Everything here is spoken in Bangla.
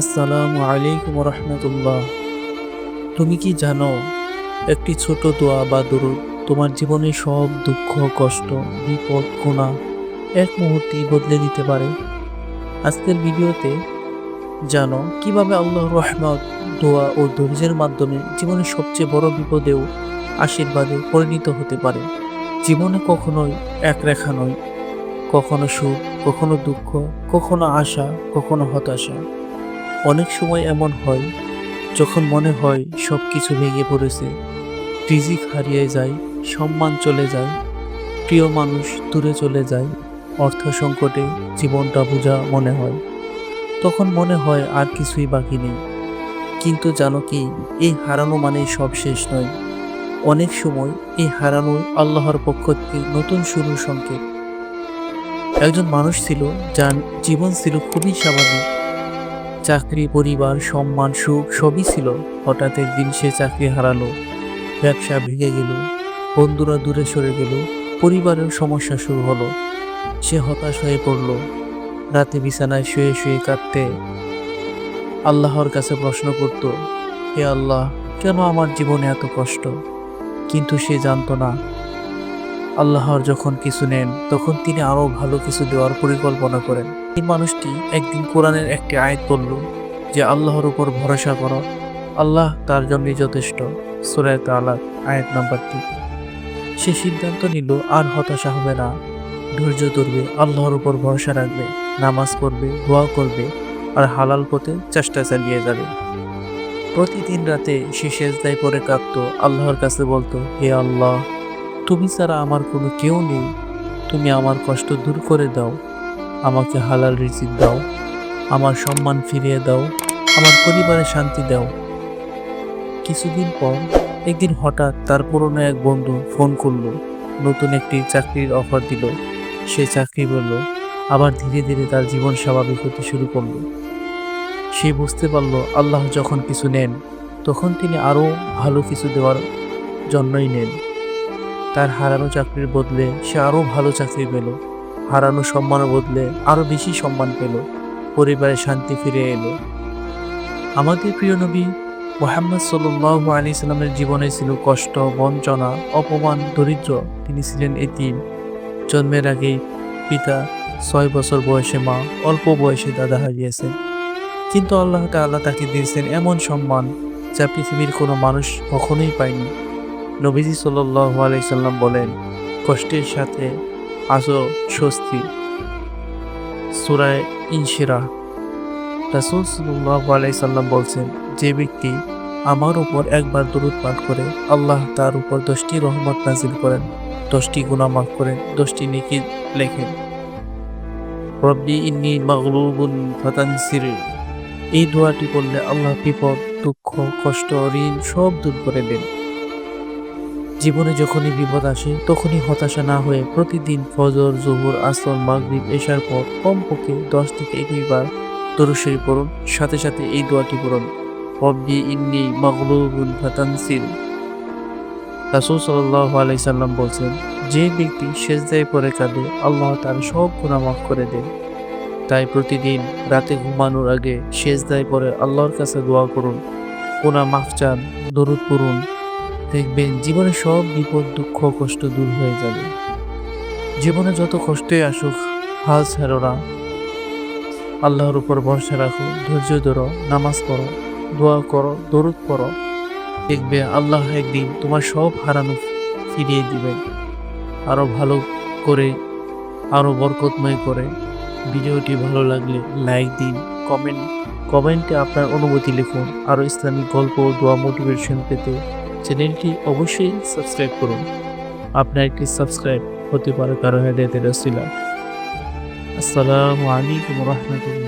আসসালামু আলাইকুম রহমতুল্লাহ তুমি কি জানো, একটি ছোট দোয়া বা দরুদ তোমার জীবনের সব দুঃখ, কষ্ট, বিপদ গুণা এক মুহূর্তে বদলে দিতে পারে? আজকের ভিডিওতে জানো কীভাবে আল্লাহ রহমত, দোয়া ও ধৈর্যের মাধ্যমে জীবনের সবচেয়ে বড় বিপদেও আশীর্বাদে পরিণত হতে পারে। জীবনে কখনোই এক রেখা নয়। কখনো সুখ, কখনো দুঃখ, কখনো আশা, কখনো হতাশা। অনেক সময় এমন হয়, যখন মনে হয় সব কিছু ভেঙে পড়েছে। রিজিক হারিয়ে যায়, সম্মান চলে যায়, প্রিয় মানুষ দূরে চলে যায়, অর্থ সংকটে জীবনটা বোঝা মনে হয়। তখন মনে হয় আর কিছুই বাকি নেই। কিন্তু জানো কি, এই হারানো মানেই সব শেষ নয়। অনেক সময় এই হারানো আল্লাহর পক্ষ থেকে নতুন শুরুর সংকেত। একজন মানুষ ছিল যার জীবন ছিল খুবই স্বাভাবিক। চাকরি, পরিবার, সম্মান, সুখ সবই ছিল। হঠাৎ একদিন সে চাকরি হারালো, ব্যবসা ভেঙে গেল, বন্ধুরা দূরে সরে গেল, পরিবারের সমস্যা শুরু হলো। সে হতাশ হয়ে পড়ল, রাতে বিছানায় শুয়ে শুয়ে কাঁদতে। আল্লাহর কাছে প্রশ্ন করত, হে আল্লাহ, কেন আমার জীবনে এত কষ্ট? কিন্তু সে জানতো না। আল্লাহর যখন কিছু নেন, তখন তিনি আরও ভালো কিছু দেওয়ার পরিকল্পনা করেন। এই মানুষটি একদিন কোরআনের একটি আয়াত পড়ল, যে আল্লাহর উপর ভরসা করো। আল্লাহ তার জন্যই যথেষ্ট। সুরায় তালাক, আয়াত নাম্বারটি সে সিদ্ধান্ত নিল, আর হতাশা হবে না। ধৈর্য ধরবে, আল্লাহর উপর ভরসা রাখবে, নামাজ পড়বে, দোয়া করবে, আর হালাল পথে চেষ্টা চালিয়ে যাবে। প্রতিদিন রাতে সে সেজদায় পরে কাঁদতো। আল্লাহর কাছে বলতো, হে আল্লাহ তুমি ছাড়া আমার কোনো কেউ নেই। তুমি আমার কষ্ট দূর করে দাও। আমাকে হালাল রিজিক দাও। আমার সম্মান ফিরিয়ে দাও। আমার পরিবারে শান্তি দাও। কিছুদিন পর একদিন হঠাৎ তার পুরনো এক বন্ধু ফোন করল। নতুন একটি চাকরির অফার দিল। সে চাকরি বলল, আবার ধীরে ধীরে তার জীবন স্বাভাবিক হতে শুরু করল। সে বুঝতে পারল, আল্লাহ যখন কিছু নেন, তখন তিনি আরও ভালো কিছু দেওয়ার জন্যই নেন। তার হারানো চাকরির বদলে সে আরও ভালো চাকরি পেল। হারানো সম্মানের বদলে আরও বেশি সম্মান পেল। পরিবারে শান্তি ফিরে এলো। আমাদের প্রিয় নবী মোহাম্মদ সাল্লাহ আলী সাল্লামের জীবনে ছিল কষ্ট, বঞ্চনা, অপমান, দরিদ্র। তিনি ছিলেন এতিম। জন্মের আগেই পিতা ছয় বছর বয়সে মা, অল্প বয়সে দাদা হারিয়েছেন কিন্তু আল্লাহ তাআলা তাকে দিয়েছেন এমন সম্মান যা পৃথিবীর কোনো মানুষ কখনোই পায়নি। নবীজি সাল্লাহ আলাইসাল্লাম বলেন, কষ্টের সাথে আজও স্বস্তি। সুরায় ইনশিরা। রাসুল সাল্লাহ আলাইসাল্লাম বলছেন, যে ব্যক্তি আমার উপর একবার দরুদ পাঠ করে, আল্লাহ তার উপর দশটি রহমত নাজিল করেন, দশটি গুণা মাফ করেন, দশটি নেকি লেখেন। রব্বি ইন্নি মাগলুবুন ফাতানসির। এই দোয়াটি করলে আল্লাহ বিপদ, দুঃখ, কষ্ট, ঋণ সব দূর করে দেন। জীবনে যখনই বিপদ আসে, তখনই হতাশা না হয়ে প্রতিদিন ফজর, জোহর, আসর, মাগরিব এসার পর কমপক্ষে দশ থেকে একুশ বার দরুশরী পড়ুন। সাথে সাথে এই দোয়াটি পড়ুন। রব্বি ইন্নি মাগলুবুন ফাতানসির। রাসূল সাল্লাল্লাহু আলাইহি সাল্লাম বলছেন, যে ব্যক্তি সেজদায় পরে কাঁদে, আল্লাহ তার সব গুনাহ মাফ করে দেন। তাই প্রতিদিন রাতে ঘুমানোর আগে সেজদায় পরে আল্লাহর কাছে দোয়া করুন। গুনাহ মাফ চান, দরুদ পড়ুন। দেখবেন জীবনে সব বিপদ, দুঃখ, কষ্ট দূর হয়ে যাবে। জীবনে যত কষ্টই আসুক, হাল ছাড়ো না। আল্লাহর উপর ভরসা রাখো, ধৈর্য ধরো, নামাজ পড়ো, দোয়া করো, দরুদ পড়ো। দেখবে আল্লাহ একদিন তোমার সব হারানো ফিরিয়ে দিবেন আরও ভালো করে আরও বরকতময় করে। ভিডিওটি ভালো লাগলে লাইক দিন, কমেন্ট, কমেন্টে আপনার অনুভূতি লিখুন। আরও ইসলামিক গল্প, দোয়া মোটিভেশন পেতে চ্যানেলটি অবশ্যই সাবস্ক্রাইব করুন। আপনার একটি সাবস্ক্রাইব হতে পারে কারও হেদায়তের আসসালামু আলাইকুম রহমতুল্লাহ।